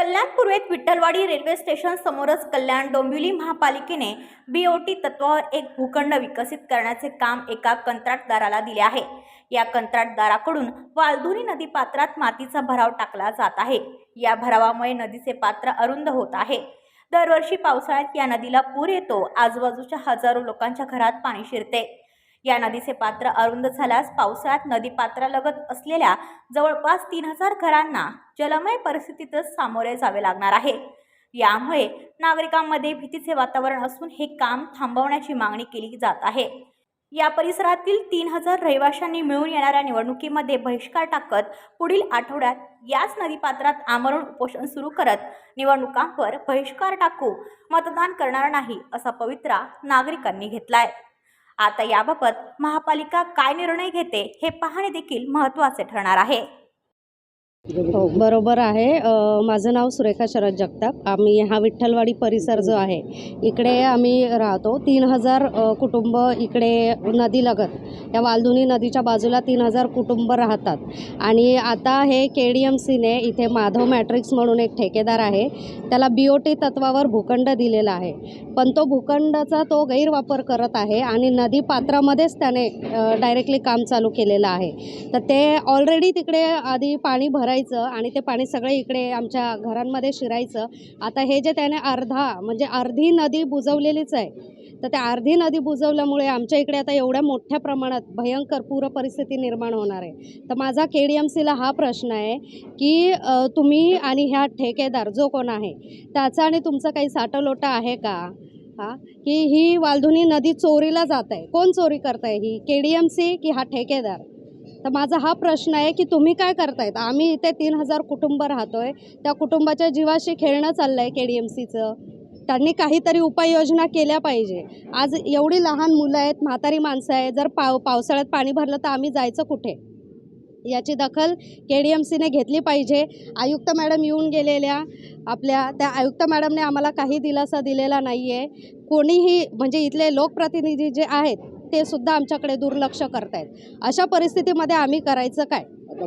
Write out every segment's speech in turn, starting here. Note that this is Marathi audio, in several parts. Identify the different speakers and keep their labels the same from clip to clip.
Speaker 1: कल्याण पूर्वेत विठ्ठलवाडी रेल्वे स्टेशन समोरच कल्याण डोंबिवली महापालिकेने बीओटी तत्वावर एक भूखंड विकसित करण्याचे काम एका कंत्राटदाराला दिले आहे. या कंत्राटदाराकडून वालधुरी नदी पात्रात मातीचा भराव टाकला जात आहे. या भरावामुळे नदीचे पात्र अरुंद होत आहे. दरवर्षी पावसाळ्यात या नदीला पूर येतो. आजूबाजूच्या हजारो लोकांच्या घरात पाणी शिरते. या नदीचे पात्र अरुंद झाल्यास पावसाळ्यात नदी पात्रालगत असलेल्या जवळपास तीन हजार घरांना जलमय परिस्थितीतच सामोरे जावे लागणार आहे. यामुळे नागरिकांमध्ये भीतीचे वातावरण असून हे काम थांबवण्याची मागणी केली जात आहे. या परिसरातील तीन हजार रहिवाशांनी मिळून येणाऱ्या निवडणुकीमध्ये बहिष्कार टाकत पुढील आठवड्यात याच नदीपात्रात आमरण उपोषण सुरू करत निवडणुकांवर बहिष्कार टाकू मतदान करणार नाही असा पवित्रा नागरिकांनी घेतलाय. आता याबाबत महापालिका काय निर्णय घेते हे पाहणे देखील महत्त्वाचे ठरणार आहे.
Speaker 2: हो बरोबर आहे. माझं नाव सुरेखा शरद जगताप. आम्ही हा विठ्ठलवाडी परिसर जो आहे इकडे आम्ही राहतो. तीन हजार कुटुंब इकडे नदीलगत या वालदुनी नदीच्या बाजूला तीन हजार कुटुंब राहतात. आणि आता हे के डी एम सीने इथे माधव मॅट्रिक्स म्हणून एक ठेकेदार आहे. त्याला बी ओ टी तत्वावर भूखंड दिलेला आहे. पण तो भूखंडाचा तो गैरवापर करत आहे आणि नदी पात्रामध्येच त्याने डायरेक्टली काम चालू केलेलं आहे. तर ते ऑलरेडी तिकडे आधी पाणी भरायचं आणि ते पाणी सगळे इकडे आमच्या घरांमध्ये शिरायचं. आता हे जे त्याने अर्धा म्हणजे अर्धी नदी बुजवलेलीच आहे तर त्या अर्धी नदी बुजवल्यामुळे आमच्या इकडे आता एवढ्या मोठ्या प्रमाणात भयंकर पूर परिस्थिती निर्माण होणार आहे. तर माझा के डी एम सीला हा प्रश्न आहे की तुम्ही आणि ह्या ठेकेदार जो कोण आहे त्याचा आणि तुमचं काही साठलोटा आहे का? हा? की ही वालधुनी नदी चोरीला जात आहे. कोण चोरी करत आहे ही? के डी एम सी की हा ठेकेदार? तर माझा हा प्रश्न आहे की तुम्ही काय करतायत? आम्ही इथे तीन हजार कुटुंब राहतोय. त्या कुटुंबाच्या जीवाशी खेळणं चाललं आहे के डी एम सीचं त्यांनी काहीतरी उपाययोजना केल्या पाहिजे. आज एवढी लहान मुलं आहेत म्हातारी माणसं आहेत जर पाव पावसाळ्यात पाणी भरलं तर आम्ही जायचं कुठे? याची दखल के डी एम सीने घेतली पाहिजे. आयुक्त मॅडम येऊन गेलेल्या आपल्या त्या आयुक्त मॅडमने आम्हाला काही दिलासा दिलेला नाही आहे कोणीही म्हणजे इथले लोकप्रतिनिधी जे आहेत ते सुद्धा आमच्याकडे दुर्लक्ष करतायत. अशा परिस्थितीमध्ये आम्ही करायचं काय?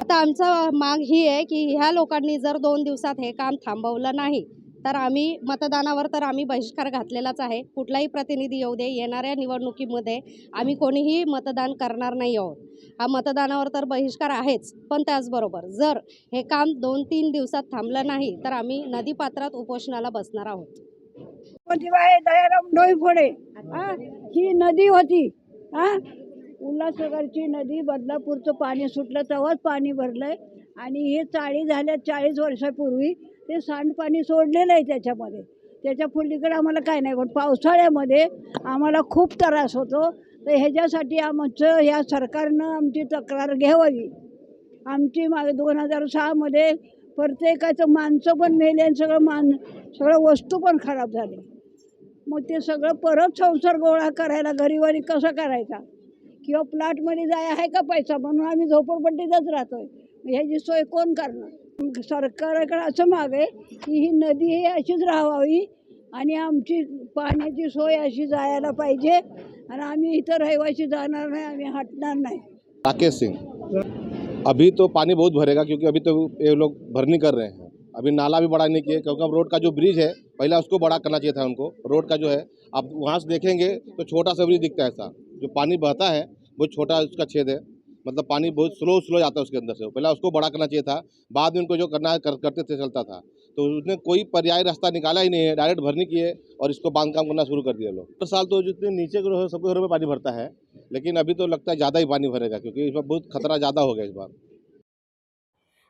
Speaker 2: आता आमचं माग ही आहे की ह्या लोकांनी जर दोन दिवसात हे काम थांबवलं नाही तर आम्ही मतदानावर तर आम्ही बहिष्कार घातलेलाच आहे. कुठलाही प्रतिनिधी येऊ दे येणाऱ्या निवडणुकीमध्ये आम्ही कोणीही मतदान करणार नाही आहोत. हा मतदानावर तर बहिष्कार आहेच पण त्याचबरोबर जर हे काम दोन तीन दिवसात थांबलं नाही तर आम्ही नदीपात्रात उपोषणाला बसणार आहोत.
Speaker 3: दयाराम डोईफोडे ही नदी होती. हा? उल्हासनगरची नदी बदलापूरचं पाणी सुटलं तेव्हाच पाणी भरलं आहे आणि हे चाळी झाल्या चाळीस वर्षापूर्वी ते सांडपाणी सोडलेलं आहे त्याच्यामध्ये. त्याच्या फुलीकडे आम्हाला काय नाही पण पावसाळ्यामध्ये आम्हाला खूप त्रास होतो. तर ह्याच्यासाठी आमचं ह्या सरकारनं आमची तक्रार घ्यावी. आमची मागे दोन हजार सहामध्ये प्रत्येकाचं माणसं पण मेले आणि सगळं मान सगळं वस्तू पण खराब झाली. मग ते सगळं परत संसार गोळा करायला घरीवारी कसा करायचा? किंवा प्लॉटमध्ये जाय आहे का पैसा? म्हणून आम्ही झोपडपट्टीतच राहतोय. मग ह्याची सोय कोण करणार? सरकारकडे असं आहे की ही नदी ही अशीच राहावी आणि आमची पाण्याची सोय अशी जायला पाहिजे आणि आम्ही इथं रहिवाशी जाणार नाही आम्ही हटणार नाही.
Speaker 4: राकेश सिंह अभी तो पानी बहुत भरेगा क्योंकि अभी तो ये लोग भरनी कर रहे हैं। अभी नाला भी बड़ा नहीं किए क्योंकि अब रोड का जो ब्रिज है पहला उसको बड़ा करना चाहिए था उनको। रोड का जो है आप वहाँ से देखेंगे तो छोटा सा ब्रिज दिखता है ऐसा। जो पानी बहता है वो छोटा उसका छेद है। मतलब पानी बहुत स्लो स्लो जाता है उसके अंदर से। पहला उसको बड़ा करना चाहिए था बाद में उनको जो करना कर, करते थे चलता था। तो उसने कोई पर्याय रास्ता निकाला ही नहीं है डायरेक्ट भरनी किए और इसको बाँध काम करना शुरू कर दिया लोग। तो साल तो जितने नीचे के सबके घरों में पानी भरता है। लेकिन अभी तो लगता है ज़्यादा ही पानी भरेगा क्योंकि इस बार बहुत खतरा ज़्यादा हो गया इस बार।